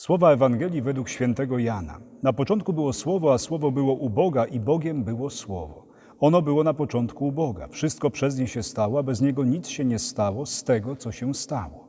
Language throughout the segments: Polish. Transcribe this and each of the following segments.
Słowa Ewangelii według świętego Jana. Na początku było Słowo, a Słowo było u Boga i Bogiem było Słowo. Ono było na początku u Boga. Wszystko przez nie się stało, a bez niego nic się nie stało z tego, co się stało.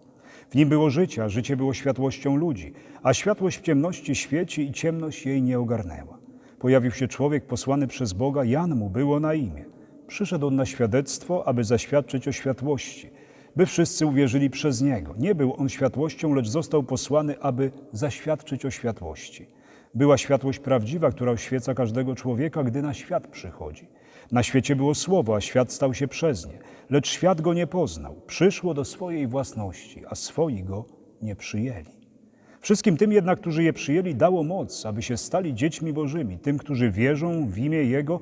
W nim było życie, a życie było światłością ludzi, a światłość w ciemności świeci i ciemność jej nie ogarnęła. Pojawił się człowiek posłany przez Boga, Jan mu było na imię. Przyszedł on na świadectwo, aby zaświadczyć o światłości, by wszyscy uwierzyli przez niego. Nie był on światłością, lecz został posłany, aby zaświadczyć o światłości. Była światłość prawdziwa, która oświeca każdego człowieka, gdy na świat przychodzi. Na świecie było słowo, a świat stał się przez nie, lecz świat go nie poznał. Przyszło do swojej własności, a swoi go nie przyjęli. Wszystkim tym jednak, którzy je przyjęli, dało moc, aby się stali dziećmi Bożymi, tym, którzy wierzą w imię Jego,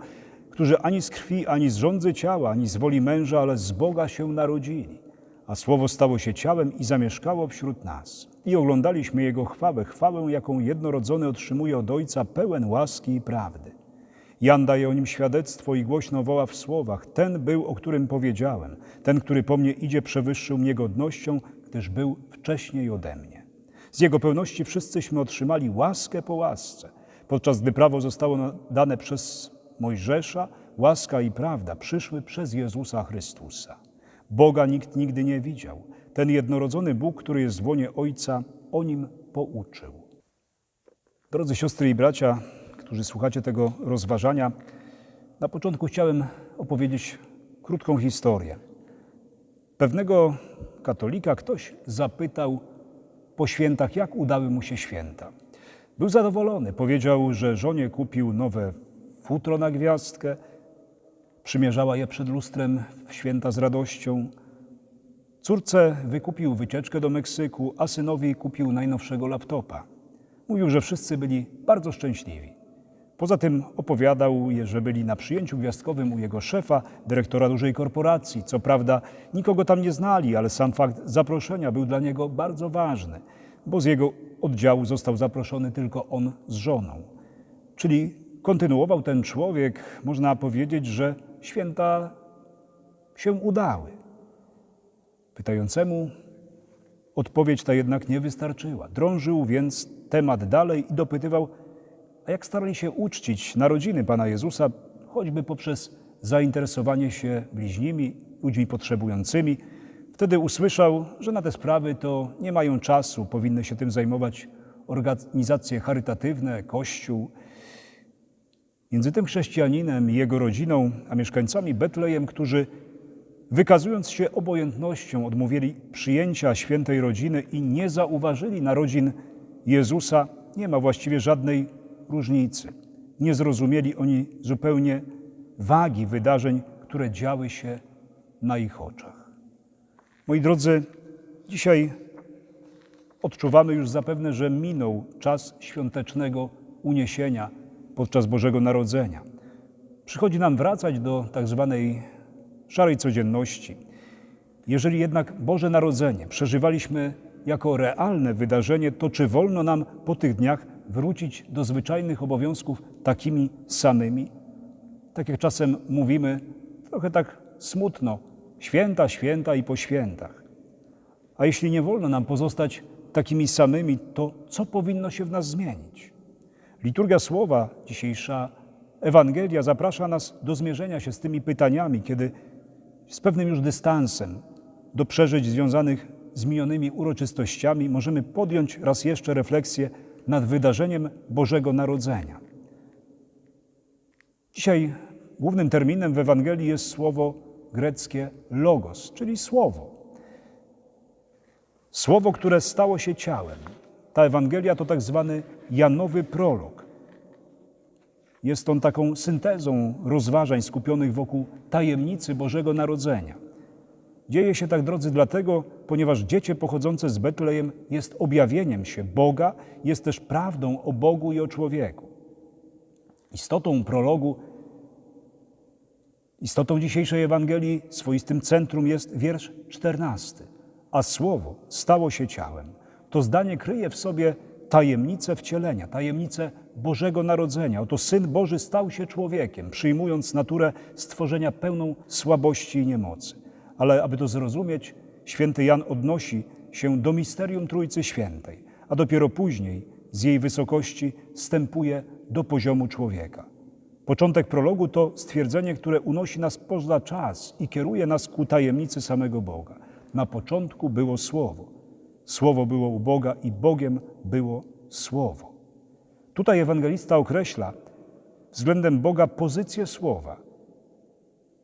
którzy ani z krwi, ani z rządzy ciała, ani z woli męża, ale z Boga się narodzili. A Słowo stało się ciałem i zamieszkało wśród nas. I oglądaliśmy Jego chwałę, chwałę, jaką jednorodzony otrzymuje od Ojca, pełen łaski i prawdy. Jan daje o nim świadectwo i głośno woła w słowach: Ten był, o którym powiedziałem, ten, który po mnie idzie, przewyższył mnie godnością, gdyż był wcześniej ode mnie. Z jego pełności wszyscyśmy otrzymali łaskę po łasce. Podczas gdy prawo zostało dane przez Mojżesza, łaska i prawda przyszły przez Jezusa Chrystusa. Boga nikt nigdy nie widział. Ten jednorodzony Bóg, który jest w łonie Ojca, o nim pouczył. Drodzy siostry i bracia, którzy słuchacie tego rozważania, na początku chciałem opowiedzieć krótką historię. Pewnego katolika ktoś zapytał po świętach, jak udały mu się święta. Był zadowolony. Powiedział, że żonie kupił nowe futro na gwiazdkę, przymierzała je przed lustrem w święta z radością. Córce wykupił wycieczkę do Meksyku, a synowi kupił najnowszego laptopa. Mówił, że wszyscy byli bardzo szczęśliwi. Poza tym opowiadał, że byli na przyjęciu gwiazdkowym u jego szefa, dyrektora dużej korporacji. Co prawda nikogo tam nie znali, ale sam fakt zaproszenia był dla niego bardzo ważny, bo z jego oddziału został zaproszony tylko on z żoną. Czyli kontynuował ten człowiek, można powiedzieć, że święta się udały. Pytającemu odpowiedź ta jednak nie wystarczyła. Drążył więc temat dalej i dopytywał, a jak starali się uczcić narodziny Pana Jezusa, choćby poprzez zainteresowanie się bliźnimi, ludźmi potrzebującymi. Wtedy usłyszał, że na te sprawy to nie mają czasu, powinny się tym zajmować organizacje charytatywne, Kościół. Między tym chrześcijaninem i jego rodziną, a mieszkańcami Betlejem, którzy wykazując się obojętnością odmówili przyjęcia świętej rodziny i nie zauważyli narodzin Jezusa, nie ma właściwie żadnej różnicy. Nie zrozumieli oni zupełnie wagi wydarzeń, które działy się na ich oczach. Moi drodzy, dzisiaj odczuwamy już zapewne, że minął czas świątecznego uniesienia podczas Bożego Narodzenia. Przychodzi nam wracać do tak zwanej szarej codzienności. Jeżeli jednak Boże Narodzenie przeżywaliśmy jako realne wydarzenie, to czy wolno nam po tych dniach wrócić do zwyczajnych obowiązków takimi samymi? Tak jak czasem mówimy, trochę tak smutno, święta, święta i po świętach. A jeśli nie wolno nam pozostać takimi samymi, to co powinno się w nas zmienić? Liturgia Słowa, dzisiejsza Ewangelia zaprasza nas do zmierzenia się z tymi pytaniami, kiedy z pewnym już dystansem do przeżyć związanych z minionymi uroczystościami możemy podjąć raz jeszcze refleksję nad wydarzeniem Bożego Narodzenia. Dzisiaj głównym terminem w Ewangelii jest słowo greckie logos, czyli słowo. Słowo, które stało się ciałem. Ta Ewangelia to tak zwany Janowy prolog. Jest on taką syntezą rozważań skupionych wokół tajemnicy Bożego Narodzenia. Dzieje się tak, drodzy, dlatego, ponieważ dziecię pochodzące z Betlejem jest objawieniem się Boga, jest też prawdą o Bogu i o człowieku. Istotą prologu, istotą dzisiejszej Ewangelii, swoistym centrum jest wiersz 14. A słowo stało się ciałem. To zdanie kryje w sobie tajemnicę wcielenia, tajemnicę Bożego Narodzenia. Oto Syn Boży stał się człowiekiem, przyjmując naturę stworzenia pełną słabości i niemocy. Ale aby to zrozumieć, święty Jan odnosi się do misterium Trójcy Świętej, a dopiero później z jej wysokości stępuje do poziomu człowieka. Początek prologu to stwierdzenie, które unosi nas poza czas i kieruje nas ku tajemnicy samego Boga. Na początku było Słowo. Słowo było u Boga i Bogiem było Słowo. Tutaj ewangelista określa względem Boga pozycję Słowa,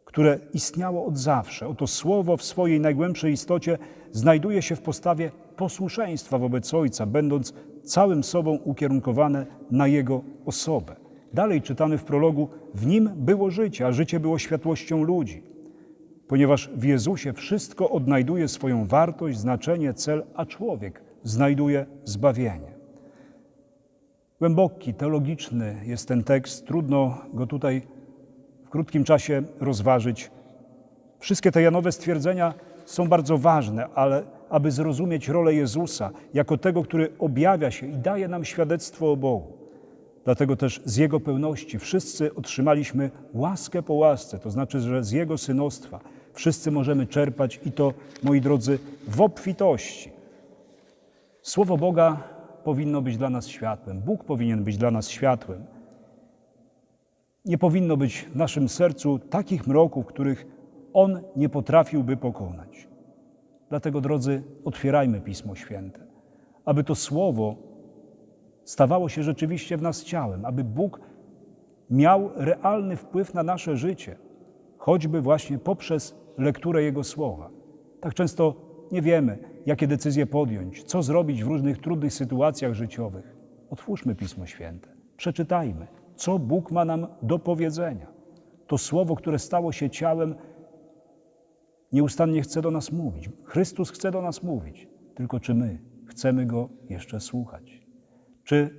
które istniało od zawsze. Oto Słowo w swojej najgłębszej istocie znajduje się w postawie posłuszeństwa wobec Ojca, będąc całym sobą ukierunkowane na Jego osobę. Dalej czytamy w prologu, w Nim było życie, a życie było światłością ludzi. Ponieważ w Jezusie wszystko odnajduje swoją wartość, znaczenie, cel, a człowiek znajduje zbawienie. Głęboki, teologiczny jest ten tekst, trudno go tutaj w krótkim czasie rozważyć. Wszystkie te Janowe stwierdzenia są bardzo ważne, ale aby zrozumieć rolę Jezusa jako tego, który objawia się i daje nam świadectwo o Bogu. Dlatego też z Jego pełności wszyscy otrzymaliśmy łaskę po łasce, to znaczy, że z Jego synostwa wszyscy możemy czerpać i to, moi drodzy, w obfitości. Słowo Boga powinno być dla nas światłem, Bóg powinien być dla nas światłem. Nie powinno być w naszym sercu takich mroków, których On nie potrafiłby pokonać. Dlatego, drodzy, otwierajmy Pismo Święte, aby to Słowo stawało się rzeczywiście w nas ciałem, aby Bóg miał realny wpływ na nasze życie, choćby właśnie poprzez lekturę Jego Słowa. Tak często nie wiemy, jakie decyzje podjąć, co zrobić w różnych trudnych sytuacjach życiowych. Otwórzmy Pismo Święte, przeczytajmy, co Bóg ma nam do powiedzenia. To Słowo, które stało się ciałem, nieustannie chce do nas mówić. Chrystus chce do nas mówić, tylko czy my chcemy Go jeszcze słuchać? Czy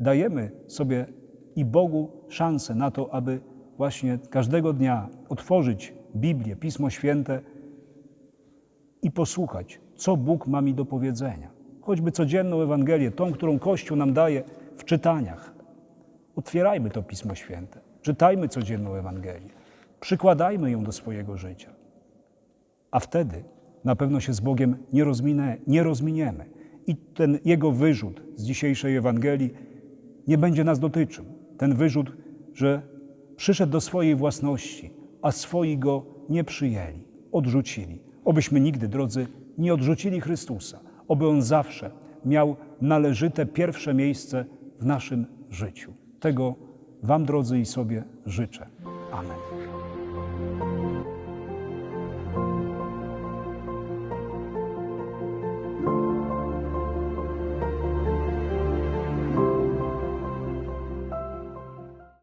dajemy sobie i Bogu szansę na to, aby właśnie każdego dnia otworzyć Biblię, Pismo Święte i posłuchać, co Bóg ma mi do powiedzenia? Choćby codzienną Ewangelię, tą, którą Kościół nam daje w czytaniach. Otwierajmy to Pismo Święte, czytajmy codzienną Ewangelię, przykładajmy ją do swojego życia. A wtedy na pewno się z Bogiem nie, rozminę, nie rozminiemy. I ten Jego wyrzut z dzisiejszej Ewangelii nie będzie nas dotyczył. Ten wyrzut, że przyszedł do swojej własności, a swoi Go nie przyjęli, odrzucili. Obyśmy nigdy, drodzy, nie odrzucili Chrystusa. Oby On zawsze miał należyte pierwsze miejsce w naszym życiu. Tego Wam, drodzy, i sobie życzę. Amen.